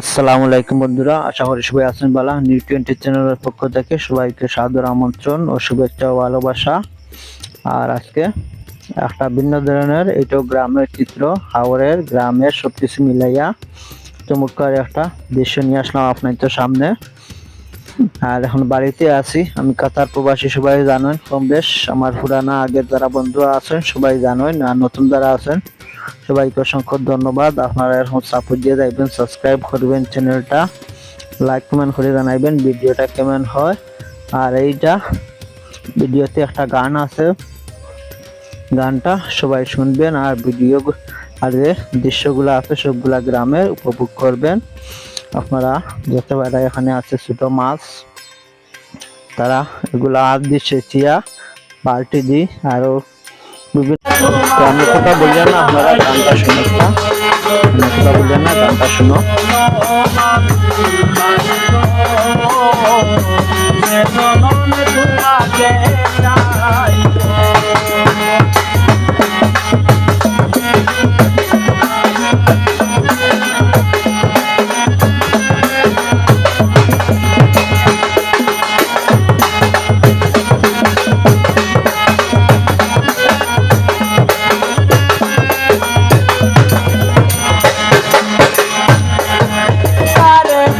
আসসালামু আলাইকুম বন্ধুরা, আশা করি সবাই আছেন বালা নিউ টোয়েন্টি চ্যানেলের পক্ষ থেকে সবাইকে সাদর আমন্ত্রণ ও শুভেচ্ছা ও ভালোবাসা। আর আজকে একটা ভিন্ন ধরনের এটাও গ্রামের চিত্র হাওড়ের গ্রামের সবকিছু মিলাইয়া চমৎকার একটা দৃশ্য নিয়ে আসলাম আপনাদের সামনে। আর এখন বাড়িতে আছি, আমি কাতার প্রবাসী, সবাই জানেন। কম বেশ, আমার পুরানা আগের যারা বন্ধুরা আছেন, সবাই জানেন আর নতুন যারা আছেন সবাইকে অসংখ্য ধন্যবাদ। আপনারা এখন সাপোর্ট দিয়ে যাইবেন সাবস্ক্রাইব করবেন চ্যানেলটা লাইক কমেন্ট করে জানাইবেন ভিডিওটা কেমন হয়। আর এইটা ভিডিওতে একটা গান আছে। গানটা সবাই শুনবেন আর ভিডিও আর যে দৃশ্যগুলো আছে সবগুলা গ্রামের উপভোগ করবেন। আপনারা যত বেড়া এখানে আছে ছোট মাছ। তারা এগুলা হাত দিয়ে সেচিয়া, বালতি দিই আরও তো আমি কথা বললেন না আপনারা গানটা শুনে একটা। আমি কথা বললেন না গানটা শুনো। তারে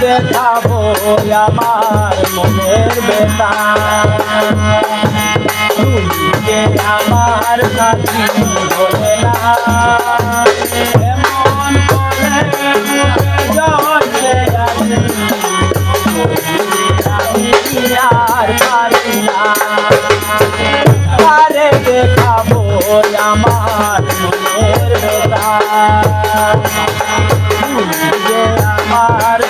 দেখাবো আমার মনের বেতা তুমি যে আমার সাথী হলে না। এমন করে আর পারি না। তারে দেখাবো আমার মনের বেতা আমার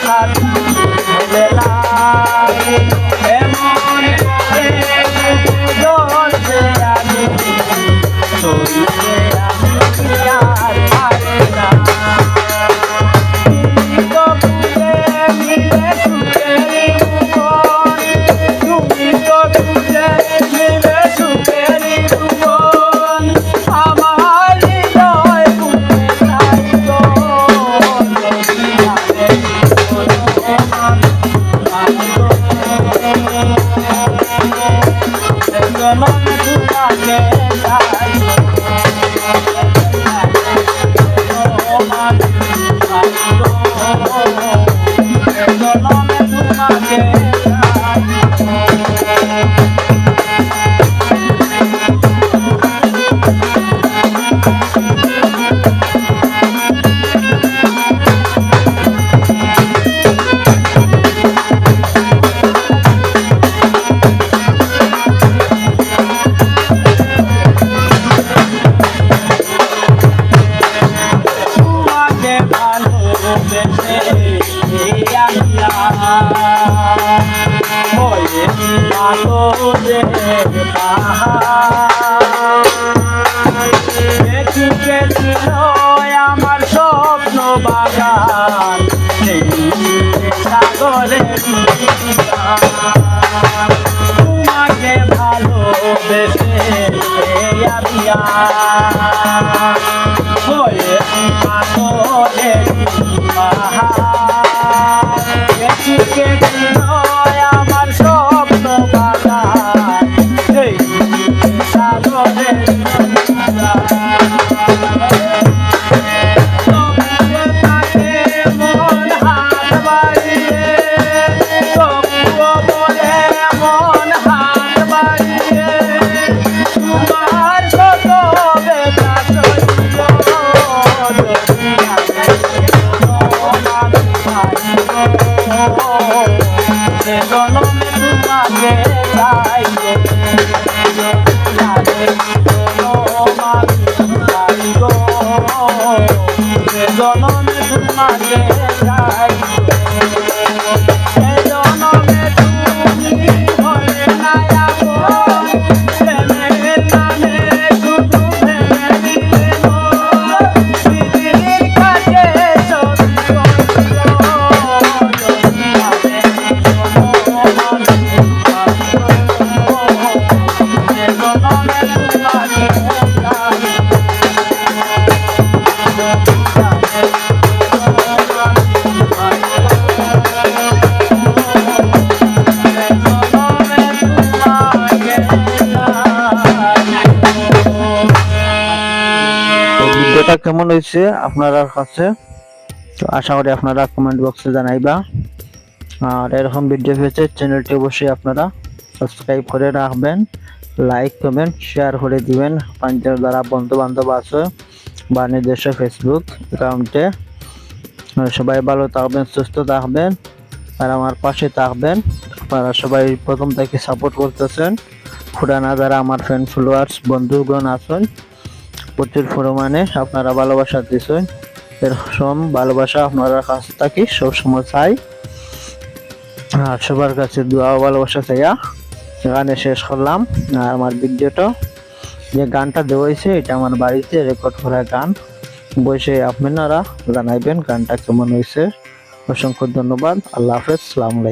ভালোবেসে ভিডিওটা কেমন হয়েছে আপনার কাছে? তো আশা করি আপনারা কমেন্ট বক্সে জানাইবা। আর এরকম ভিডিও পেয়েছে চ্যানেলটি অবশ্যই আপনারা সাবস্ক্রাইব করে রাখবেন। লাইক কমেন্ট শেয়ার করে দিবেন। পাঞ্জাব যারা বন্ধু বান্ধব আছে বা নিজস্ব ফেসবুক অ্যাকাউন্টে সবাই ভালো থাকবেন, সুস্থ থাকবেন আর আমার পাশে থাকবেন। আপনারা সবাই প্রথম থেকে সাপোর্ট করতেছেন। পুরানা যারা আমার ফ্রেন্ড ফলোয়ার্স বন্ধুগণ আছেন প্রচুর পরিমাণে আপনারা ভালোবাসা দিচ্ছেন এরকম ভালোবাসা আপনারা কাছ থাকি সবসময় চাই। আর সবার কাছে দোয়া ভালোবাসা চাইয়া এখানে শেষ করলাম। আর আমার ভিডিওটা যে গানটা দেওয়া হয়েছে, এটা আমার বাড়িতে রেকর্ড করা গান। বসে আপনারা জানাইবেন গানটা কেমন হয়েছে। অসংখ্য ধন্যবাদ। আল্লাহ হাফেজ। সালাম আলাইকুম।